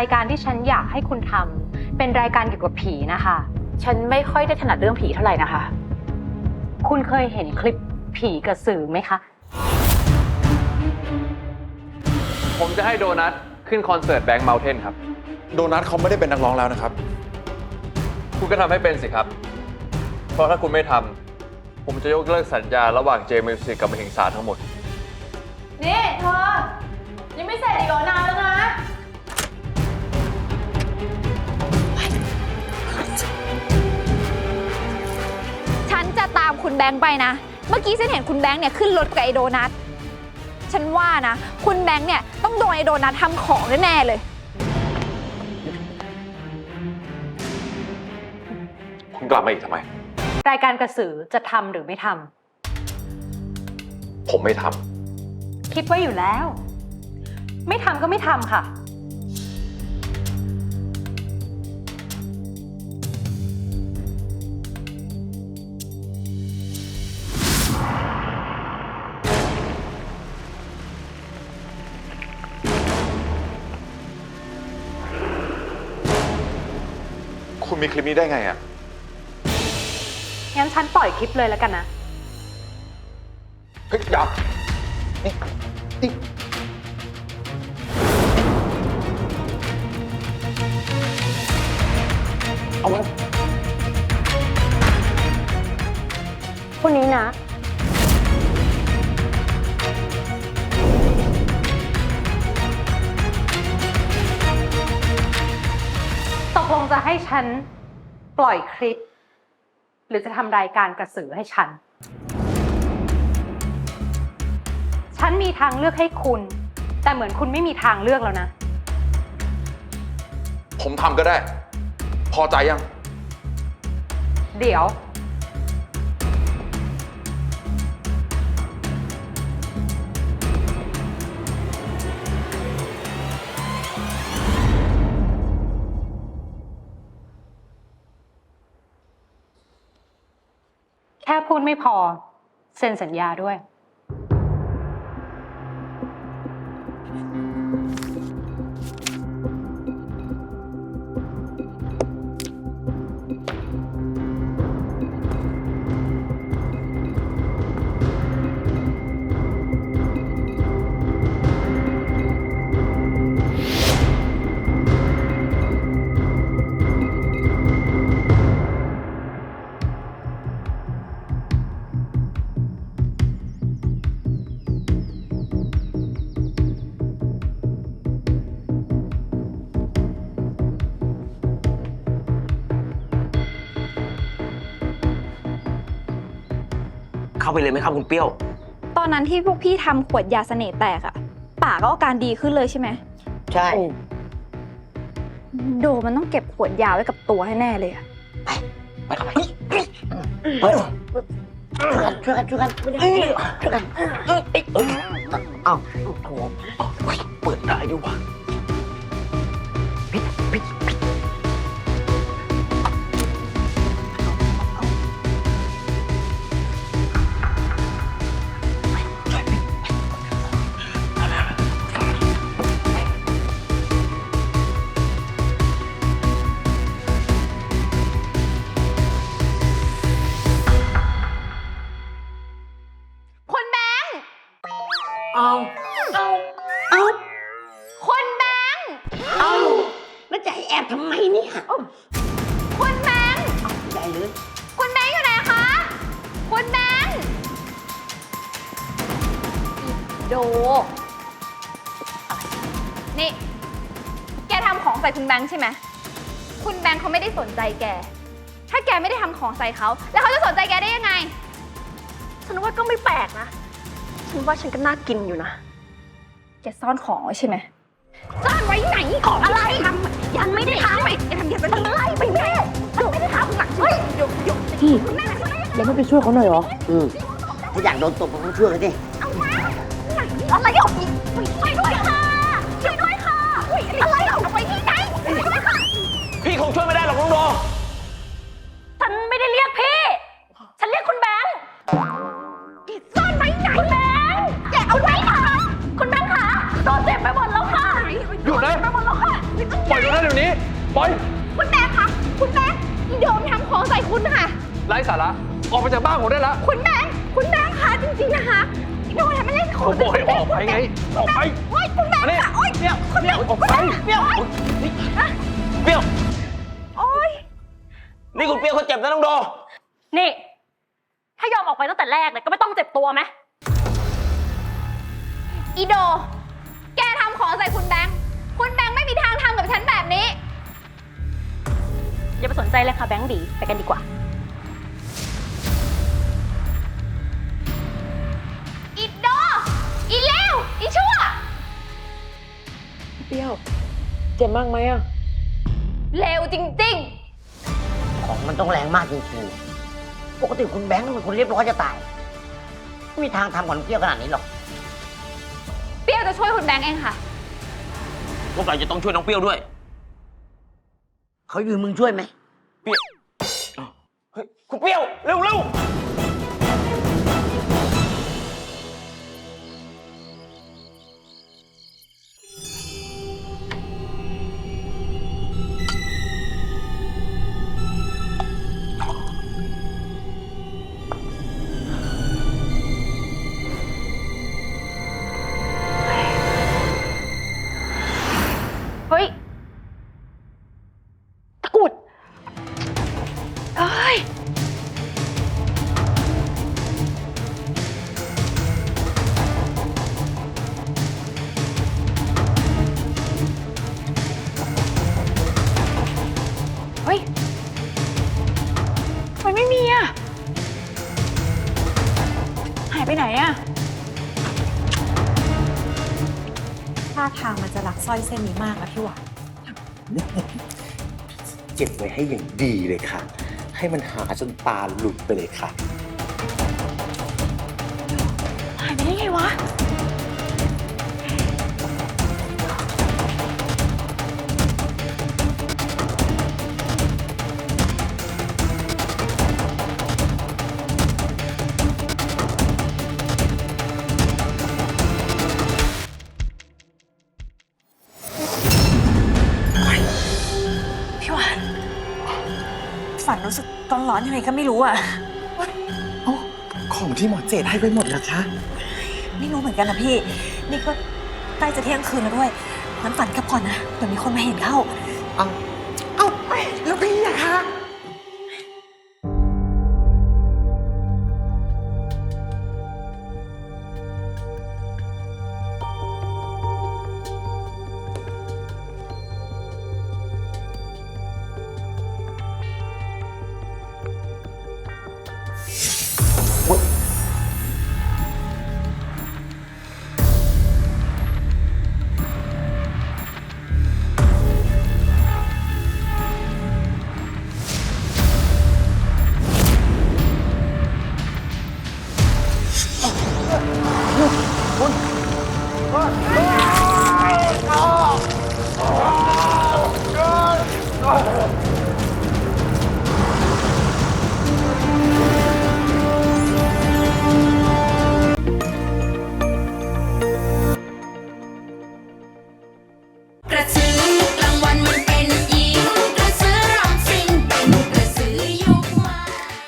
ายการที่ฉันอยากให้คุณทำเป็นรายการเกี่ยวกับผีนะคะ ฉันไม่ค่อยได้ถนัดเรื่องผีเท่าไหร่นะคะ คุณเคยเห็นคลิปผีกระสือไหมคะ ผมจะให้โดนัทขึ้นคอนเสิร์ตแบงค์เมลเทนครับ โดนัทเขาไม่ได้เป็นนักร้องแล้วนะครับ คุณก็ทำให้เป็นสิครับ เพราะถ้าคุณไม่ทำผมจะยกเลิกสัญญาระหว่างเจมิวสิกกับมหิงสาทั้งหมด นี่เธอยังไม่เสร็จอีกเหรอนานแล้วนะ แบงค์ไปนะ เมื่อกี้ฉันเห็นคุณแบงค์เนี่ยขึ้นรถกับไอโดนัท ฉันว่านะ คุณแบงค์เนี่ยต้องโดนไอโดนัททำของแน่ๆเลย คุณกลับมาอีกทำไม รายการกระสือจะทำหรือไม่ทำผมไม่ทคิดไว้อยู่แล้ว ไม่ทำก็ไม่ทำค่ะ คุณมีคลิปนี้ได้ไงอะงั้นฉันปล่อยคลิปเลยแล้วกันนะ เฮ้ยอย่านี่นี่เอามันพว ฉันปล่อยคลิป หรือจะทำรายการกระสือให้ฉัน ฉันมีทางเลือกให้คุณ แต่เหมือนคุณไม่มีทางเลือกแล้วนะ ผมทำก็ได้ พอใจยัง เดี๋ยว พูดไม่พอ เซ็นสัญญาด้วยาไปเลยไหมครับคุณเปรี้ยวตตอนนั้นที่พวกพี่ทำขวดยาเสน่ห์แตกอะป่าก็อาการดีขึ้นเลยใช่ไหมใช่ โดมันต้องเก็บขวดยาไว้กับตัวให้แน่เลยอะไปเข้าไปเฮ้ยช่วยกันช่วยกันช่วยกันช่วยกันเอ้ยเอ้ยเอ้ยเอ้าโอ้โหเฮ้ยเปิดได้ด้วยวะ เอาเอาเอาคุณแบงค์เอาแล้วจะให้แอบทำไมเนี่ยเอาคุณแบงค์ใหญ่เลย คุณแบงค์อยู่ไหนคะคุณแบงค์อีโดนี่ แกทำของใส่คุณแบงค์ใช่ไหมคุณแบงค์เขาไม่ได้สนใจแก ถ้าแกไม่ได้ทำของใส่เขา แล้วเขาจะสนใจแกได้ยังไง ฉันว่าก็ไม่แปลกนะ ฉันว่าฉันก็น่ากินอยู่นะ แกซ่อนของไว้ใช่ไหมซ่อนไว้ไหนของอะไรทำยังไม่ได้ทำไปทำยังเป็นอะไรไปแม่ฉันไม่ได้ทำหนักเฮ้ยหยุดหยุดพี่แล้วไม่ไปช่วยเขาหน่อยเหรอ อืมถ้าอยากโดนตบมันต้องช่วยกันดิ ล่อย คุณแม่คะ คุณแม่อีโดมทำของใส่คุณค่ะ ไร้สาระ ออกไปจากบ้านผมได้ละคุณแม่คุณแม่คะจริงๆนะคะอีโดมทำไม่เล่นขผองมบอกให้ออกไปไง ออกไปโอ๊ยคุณแม่มานี่ค่ะโอ๊ยเปรี้ยวคุณแม่ออกไปเปรี้ยวเปรี้ยว โอ๊ย นี่คุณเปรี้ยวเขาเจ็บนะน้องโด นี่ ถ้ายอมออกไปตั้งแต่แรกเนี่ยก็ไม่ต้องเจ็บตัวไหมอีโด แกทำของใส่คุณแบงค์ คุณแบงค์ไม่มีทางทำกับฉันแบบนี้ ไปสนใจเลยค่ะแบงค์ดีไปกันดีกว่า อีโดอีเลวอีชั่ว เปรี้ยว เจ็บมากไหมอะ เลวจริง ของมันต้องแรงมากจริงๆ ปกติคุณแบงค์เป็นคนเรียบร้อยจะตาย ไม่มีทางทำกับน้ำเปรี้ยวขนาดนี้หรอก ๆ เปรี้ยวจะช่วยคุณแบงค์เองค่ะ พวกเราจะต้องช่วยน้องเปรี้ยวด้วย เขายืนมึงช่วยไหม เฮ้ยคุณเปรี้ยวเร็วายไปไหนอะท่าทางมันจะรักสร้อยเส้นนี้มากนะพี่หวานเก็บไว้ให้อย่างดีเลยค่ะ ให้มันหาจนตาหลุดไปเลยค่ะ หายไปได้ไงวะ ฝันรู้สึกร้อนร้อนๆยังไงก็ไม่รู้อะของที่หมอเจดให้ไปหมดแล้วคะ ไม่รู้เหมือนกันนะพี่ นี่ก็ใกล้จะเที่ยงคืนแล้วด้วยงั้นฝันกลับก่อนนะเดี๋ยวมีคนมาเห็นเข้า เอา